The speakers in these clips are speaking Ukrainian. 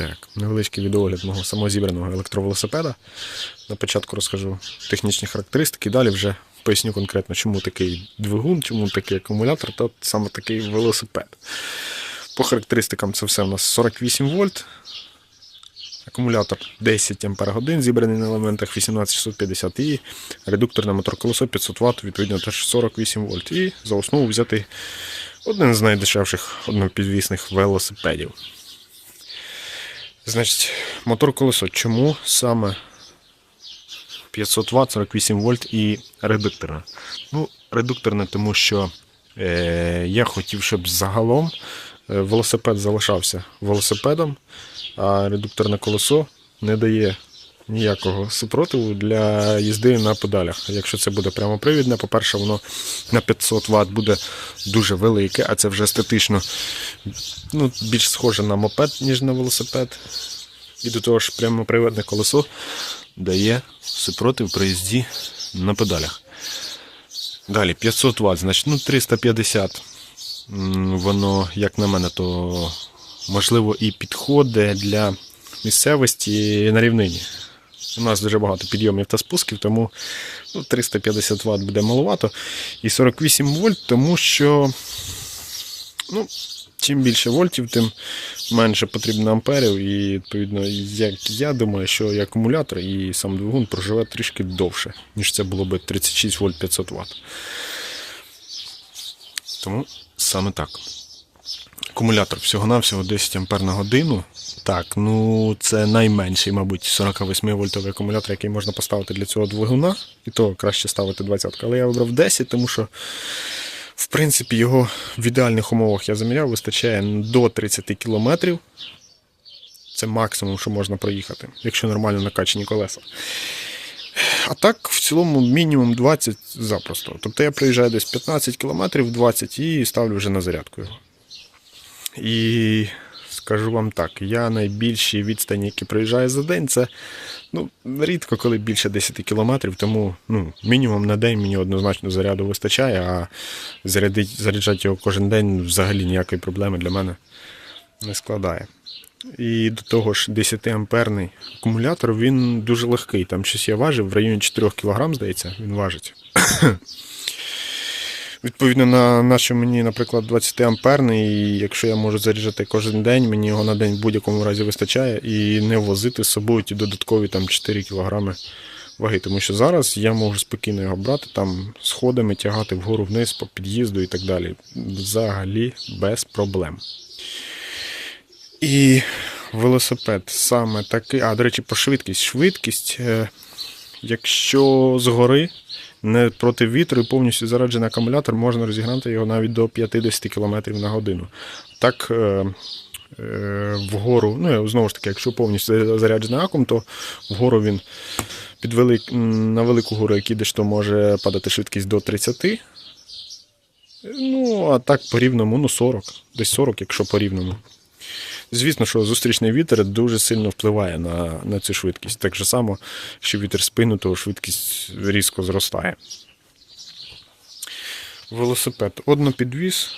Так, невеличкий відеогляд мого самозібраного електровелосипеда. На початку розкажу технічні характеристики, далі вже поясню конкретно, чому такий двигун, чому такий акумулятор та саме такий велосипед. По характеристикам це все у нас 48 вольт. Акумулятор 10 Ах, зібраний на елементах 18650 і редукторне моторколесо 500 Вт, відповідно теж 48 вольт. І за основу взяти один з найдешевших однопідвісних велосипедів. Значить, мотор колесо. Чому саме 500 Вт, 48 вольт і редукторна? Ну, редукторна, тому що е, я хотів, щоб загалом е, велосипед залишався велосипедом, а редукторне колесо не дає ніякого супротиву для їзди на педалях. Якщо це буде прямопривідне, по-перше, воно на 500 Вт буде дуже велике, а це вже естетично ну, більш схоже на мопед, ніж на велосипед. І до того ж, прямоприводне колесо дає супротив при їзді на педалях. Далі 500 Вт, значить, ну 350. Воно, як на мене, то можливо і підходить для місцевості на рівнині. У нас дуже багато підйомів та спусків, тому ну, 350 Вт буде маловато. І 48 вольт, тому що ну, чим більше вольтів, тим менше потрібно амперів. І, відповідно, як я думаю, що і акумулятор, і сам двигун проживе трішки довше, ніж це було би 36 вольт 500 Вт. Тому саме так. Акумулятор всього-навсього 10 ампер на годину. Так, ну це найменший, мабуть, 48 вольтовий акумулятор, який можна поставити для цього двигуна. І то краще ставити 20. Але я вибрав 10, тому що, в принципі, його в ідеальних умовах я заміряв, вистачає до 30 км. Це максимум, що можна проїхати, якщо нормально накачані колеса. А так, в цілому, мінімум 20 запросто. Тобто я приїжджаю десь 15 км, 20 і ставлю вже на зарядку його. І скажу вам так, я найбільші відстані, які проїжджаю за день, це ну, рідко коли більше 10 кілометрів, тому ну, мінімум на день мені однозначно заряду вистачає, а зарядить, заряджати його кожен день взагалі ніякої проблеми для мене не складає. І до того ж, 10 амперний акумулятор він дуже легкий. Там щось я важив, в районі 4 кг, здається, він важить. Відповідно на, на що мені, наприклад, 20 амперний, і якщо я можу заряджати кожен день, мені його на день в будь-якому разі вистачає і не возити з собою ті додаткові там 4 кг ваги. Тому що зараз я можу спокійно його брати, там сходами тягати вгору вниз по під'їзду і так далі. Взагалі без проблем. І велосипед саме такий. А, до речі, по швидкість. Швидкість, е, якщо згори не проти вітру і повністю заряджений акумулятор, можна розігнати його навіть до 50 км на годину. Так, е, е, вгору, ну знову ж таки, якщо повністю заряджений акум, то вгору він під велик, на велику гору, як ідеш, то може падати швидкість до 30. Ну, а так по рівному, ну 40, десь 40, якщо по рівному. Звісно, що зустрічний вітер дуже сильно впливає на, на цю швидкість. Так же само, якщо вітер спину, то швидкість різко зростає. Велосипед однопідвіз,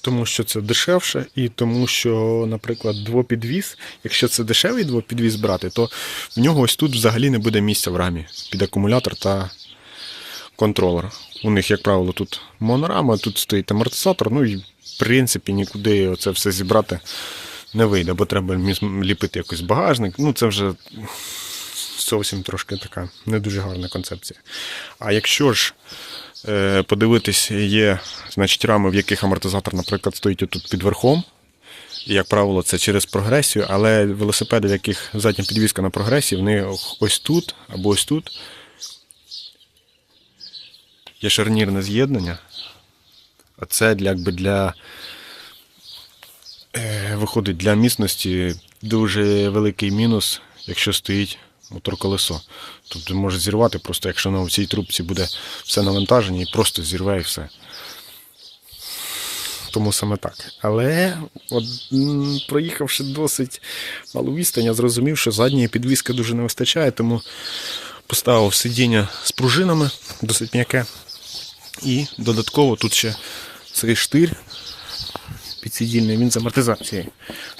тому що це дешевше, і тому що, наприклад, двопідвіз, якщо це дешевий двопідвіз брати, то в нього ось тут взагалі не буде місця в рамі під акумулятор та контролер. У них, як правило, тут монорама, тут стоїть амортизатор, ну і в принципі нікуди це все зібрати не вийде, бо треба ліпити якийсь багажник. Ну, це вже зовсім трошки така не дуже гарна концепція. А якщо ж е, подивитись, є значить, рами, в яких амортизатор, наприклад, стоїть тут під верхом. Як правило, це через прогресію, але велосипеди, в яких задня підвізка на прогресії, вони ось тут або ось тут. Є шарнірне з'єднання. А це якби для виходить для міцності дуже великий мінус, якщо стоїть мотор-колесо. Тобто може зірвати, просто якщо на цій трубці буде все навантаження і просто зірве і все. Тому саме так. Але от, проїхавши досить малу відстань, я зрозумів, що задньої підвіски дуже не вистачає, тому поставив сидіння з пружинами, досить м'яке. І додатково тут ще цей штир підсидільний, він з амортизацією.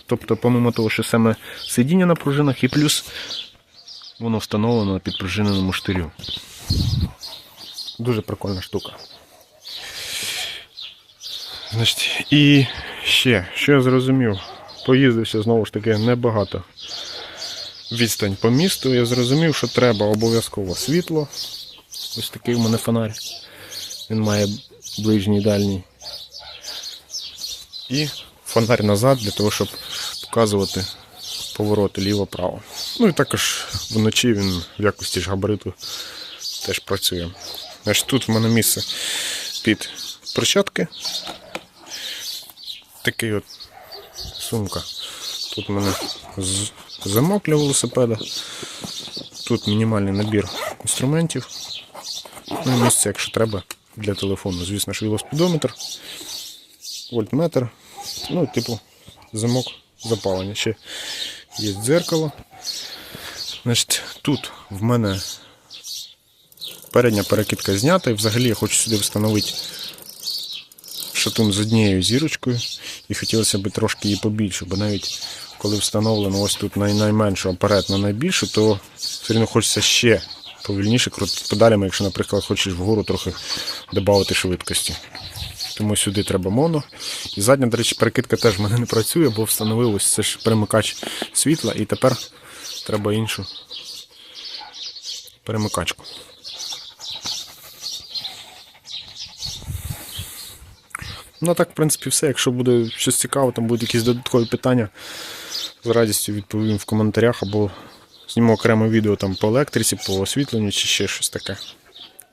Тобто, помимо того, що саме сидіння на пружинах, і плюс воно встановлено на підпружиненому штирю. Дуже прикольна штука. Значить, і ще, що я зрозумів, поїздився знову ж таки небагато відстань по місту. Я зрозумів, що треба обов'язково світло. Ось такий у мене фонарь. Він має ближній дальній. І фонарь назад для того, щоб показувати повороти ліво-право. Ну і також вночі він в якості ж габариту теж працює. Значить, тут в мене місце під перчатки. Такий от сумка. Тут у мене замок для велосипеда. Тут мінімальний набір інструментів. Ну і місце, якщо треба, для телефону. Звісно ж, велоспідометр, вольтметр. Ну, типу, замок запалення. Ще є дзеркало. Значить, тут в мене передня перекидка знята, і взагалі я хочу сюди встановити шатун з однією зірочкою. І хотілося б трошки її побільше, бо навіть коли встановлено ось тут найменшу, а перед на найбільшу, то все одно хочеться ще повільніше крутити педалями, якщо, наприклад, хочеш вгору трохи додати швидкості. Тому сюди треба моно. І задня, до речі, перекидка теж в мене не працює, бо встановив ось це ж перемикач світла, і тепер треба іншу перемикачку. Ну, так, в принципі, все. Якщо буде щось цікаве, там будуть якісь додаткові питання, з радістю відповім в коментарях або зніму окреме відео там по електриці, по освітленню чи ще щось таке.